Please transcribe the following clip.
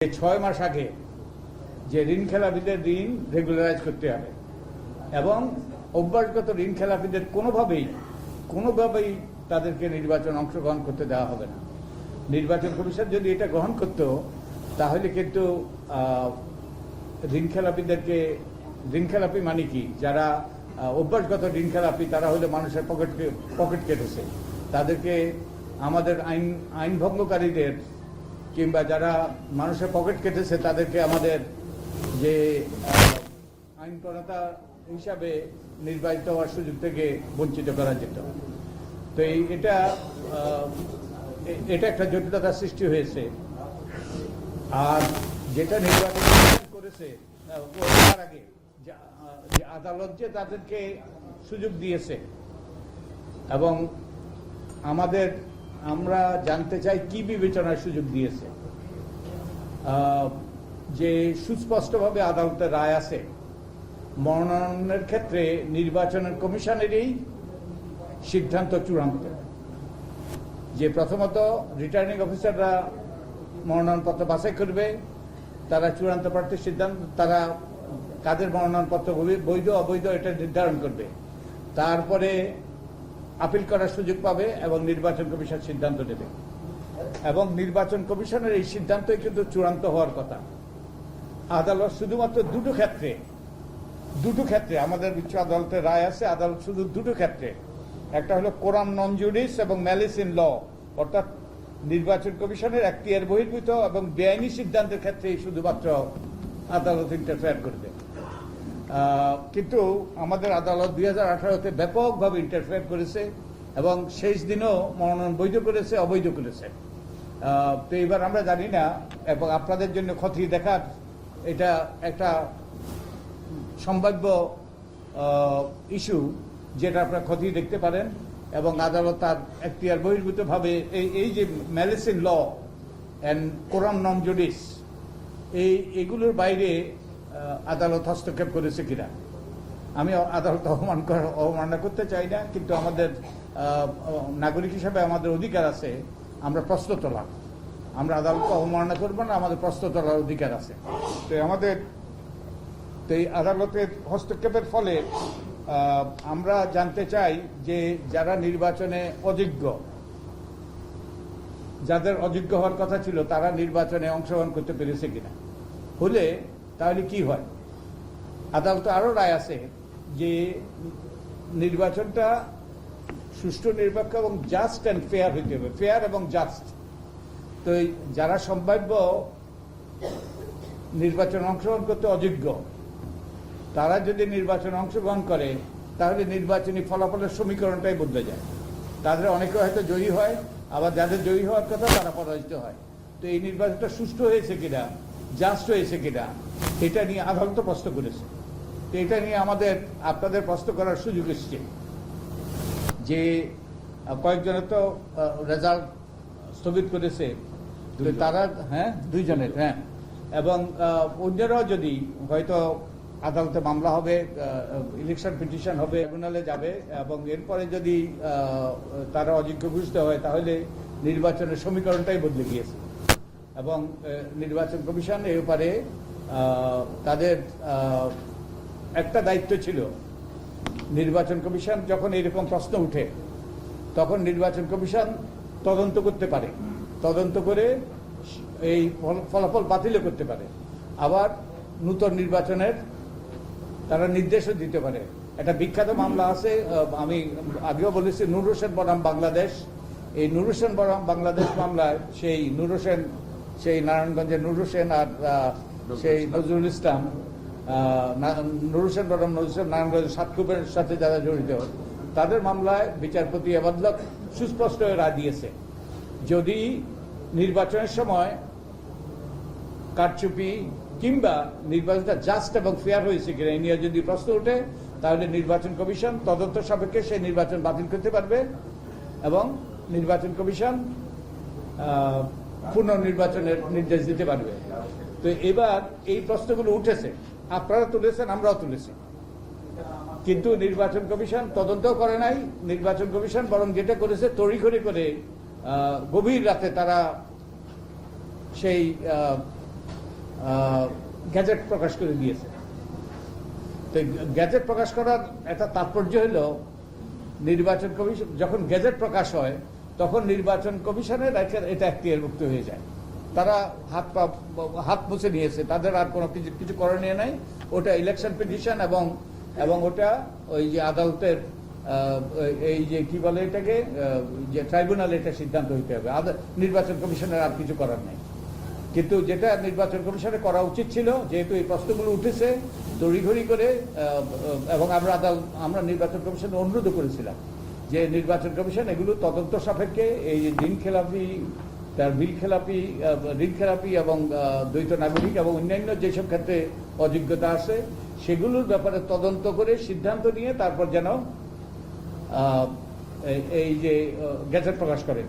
ছয় মাস আগে যে ঋণ খেলাপিদের ঋণ রেগুলারাইজ করতে হবে এবং অভ্যাসগত ঋণ খেলাপিদের কোনোভাবেই কোনোভাবেই তাদেরকে নির্বাচন অংশগ্রহণ করতে দেওয়া হবে না। নির্বাচন কমিশন যদি এটা গ্রহণ করত, তাহলে কিন্তু ঋণ খেলাপিদেরকে, ঋণ খেলাপি মানে কি? যারা অভ্যাসগত ঋণ খেলাপি, তারা হলে মানুষের পকেট পকেট কেটেছে। তাদেরকে আমাদের আইন আইন ভঙ্গকারীদের কিংবা যারা মানুষের পকেট কেটেছে, তাদেরকে আমাদের যে আইন প্রণেতা হিসাবে নির্বাচিত হওয়ার সুযোগ থেকে বঞ্চিত করা যেত। তো এই, এটা এটা একটা জটিলতার সৃষ্টি হয়েছে। আর যেটা নির্বাচন করেছে আগে যে আদালত যে তাদেরকে সুযোগ দিয়েছে, এবং আমাদের আমরা জানতে চাই কি বিবেচনার সুযোগ দিয়েছে। যে সুস্পষ্টভাবে আদালতের রায় আছে, মনোনয়নের ক্ষেত্রে নির্বাচনের কমিশনেরই সিদ্ধান্ত চূড়ান্ত। যে প্রথমত রিটার্নিং অফিসাররা মনোনয়নপত্র বাছাই করবে, তারা চূড়ান্ত প্রার্থীর সিদ্ধান্ত, তারা কাদের মনোনয়নপত্র বৈধ, অবৈধ এটা নির্ধারণ করবে। তারপরে আপিল করার সুযোগ পাবে এবং নির্বাচন কমিশন সিদ্ধান্ত নেবে। এবং নির্বাচন কমিশনের এই সিদ্ধান্তই কিন্তু চূড়ান্ত হওয়ার কথা। আদালত শুধুমাত্র দুটো ক্ষেত্রে দুটো ক্ষেত্রে, আমাদের উচ্চ আদালতের রায় আছে, আদালত শুধু দুটো ক্ষেত্রে। একটা হলো কোরাম নন জুডিস এবং ম্যালিস ইন ল, অর্থাৎ নির্বাচন কমিশনের এখতিয়ার বহির্ভূত এবং বেআইনি সিদ্ধান্তের ক্ষেত্রে শুধুমাত্র আদালত ইন্টারফেয়ার করবে। কিন্তু আমাদের আদালত দুই হাজার আঠারোতে ব্যাপকভাবে ইন্টারফেয়ার করেছে এবং শেষ দিনও মনোনয়ন বৈধ করেছে, অবৈধ করেছে। তো এবার আমরা জানি না, এবং আপনাদের জন্য ক্ষতি দেখার এটা একটা সম্ভাব্য ইস্যু যেটা আপনারা ক্ষতি দেখতে পারেন এবং আদালত তার এখতিয়ার বহির্ভূতভাবে এই এই যে malice in law and coram non judice এই, এগুলোর বাইরে আদালত হস্তক্ষেপ করেছে কিনা। আমি আদালত অপমান করার অবমাননা করতে চাই না, কিন্তু আমাদের নাগরিক হিসাবে আমাদের অধিকার আছে, আমরা প্রশ্ন তোলা আমরা আদালতকে অবমাননা করব না, আমাদের প্রশ্ন তোলার অধিকার আছে। তো আমাদের, তো এই আদালতের হস্তক্ষেপের ফলে আমরা জানতে চাই যে যারা নির্বাচনে অযোগ্য, যাদের অযোগ্য হওয়ার কথা ছিল, তারা নির্বাচনে অংশগ্রহণ করতে পেরেছে কিনা। হলে তাহলে কি হয়? আদালত আরও রায় আছে যে নির্বাচনটা সুষ্ঠু, নিরপেক্ষ এবং জাস্ট অ্যান্ড ফেয়ার হইতে হবে ফেয়ার এবং জাস্ট তো যারা সম্ভাব্য নির্বাচন অংশগ্রহণ করতে অযোগ্য, তারা যদি নির্বাচনে অংশগ্রহণ করে, তাহলে নির্বাচনী ফলাফলের সমীকরণটাই বদলে যায়। তাদের অনেকে হয়তো জয়ী হয়, আবার যাদের জয়ী হওয়ার কথা তারা পরাজিত হয়। তো এই নির্বাচনটা সুষ্ঠু হয়েছে কিনা জাস্ট হয়েছে কিনা এটা নিয়ে আদালত প্রশ্ন করেছে। তো এটা নিয়ে আমাদের আপনাদের প্রশ্ন করার সুযোগ এসছে। যে কয়েকজনের তো রেজাল্ট স্থগিত করেছে। তারা হ্যাঁ দুইজনের হ্যাঁ। এবং অন্যরাও যদি হয়তো আদালতে মামলা হবে ইলেকশন পিটিশন হবে ট্রাইব্যুনালে যাবে এবং এরপরে যদি তারা অযোগ্য বুঝতে হয় তাহলে নির্বাচনের সমীকরণটাই বদলে গিয়েছে। এবং নির্বাচন কমিশন এ ব্যাপারে তাদের একটা দায়িত্ব ছিল নির্বাচন কমিশন যখন এরকম প্রশ্ন উঠে, তখন নির্বাচন কমিশন তদন্ত করতে পারে। তদন্ত করে এই ফলাফল বাতিলও করতে পারে। আবার নূতন নির্বাচনের তারা নির্দেশও দিতে পারে। একটা বিখ্যাত মামলা আছে আমি আগেও বলেছি, নুর হোসেন বনাম বাংলাদেশ। এই নুর হোসেন বনাম বাংলাদেশ মামলায় সেই নুর হোসেন, সেই নারায়ণগঞ্জের নুর হোসেন আর সেই নজরুল ইসলাম আহ, না- নুর হোসেন বনাম নজরুল ইসলাম নারায়ণগঞ্জের সাতকুপের সাথে যারা জড়িত তাদের মামলায় বিচারপতি আবাদলক সুস্পষ্ট রায় দিয়েছে। যদি নির্বাচনের সময় কারচুপি কিংবা নির্বাচনটা জাস্ট এবং ফেয়ার হয়েছে কিনা এই নিয়ে যদি প্রশ্ন ওঠে তাহলে নির্বাচন কমিশন তদন্ত সাপেক্ষে সেই নির্বাচন বাতিল করতে পারবে এবং নির্বাচন কমিশন পুনর্নির্বাচনের নির্দেশ দিতে পারবে। তো এবার এই প্রশ্নগুলো উঠেছে। আপনারা তুলেছেন, আমরাও তুলেছি। কিন্তু নির্বাচন কমিশন তদন্ত করে নাই। নির্বাচন কমিশন বরং যেটা করেছে, তড়িঘড়ি করে গভীর রাতে তারা সেই গ্যাজেট প্রকাশ করে দিয়েছে। তো গ্যাজেট প্রকাশ করার একটা তাৎপর্য হলো, নির্বাচন কমিশন যখন গ্যাজেট প্রকাশ হয়, তখন নির্বাচন কমিশনের এটা এখতিয়ারভুক্ত হয়ে যায়। তারা হাত পা, হাত মুছে নিয়েছে। তাদের আর কোনো কিছু কিছু করণীয় নাই। ওটা ইলেকশন পিটিশন এবং এবং ওটা ওই যে আদালতের এই যে কি বলে এটাকে যে ট্রাইব্যুনাল এটা সিদ্ধান্ত হইতে হবে। নির্বাচন কমিশনের আর কিছু করার নেই। কিন্তু যেটা নির্বাচন কমিশনের করা উচিত ছিল, যেহেতু এই প্রশ্নগুলো উঠেছে, তড়িঘড়ি করে এবং আমরা আদালত আমরা নির্বাচন কমিশনে অনুরোধ করেছিলাম যে নির্বাচন কমিশন এগুলো তদন্ত সাপেক্ষে এই যে ঋণ খেলাপি তার মিল খেলাপি ঋণ খেলাপি এবং দ্বৈত নাগরিক এবং অন্যান্য যেসব ক্ষেত্রে অযোগ্যতা আছে, সেগুলোর ব্যাপারে তদন্ত করে সিদ্ধান্ত নিয়ে তারপর যেন এই- যে গেজেট প্রকাশ করে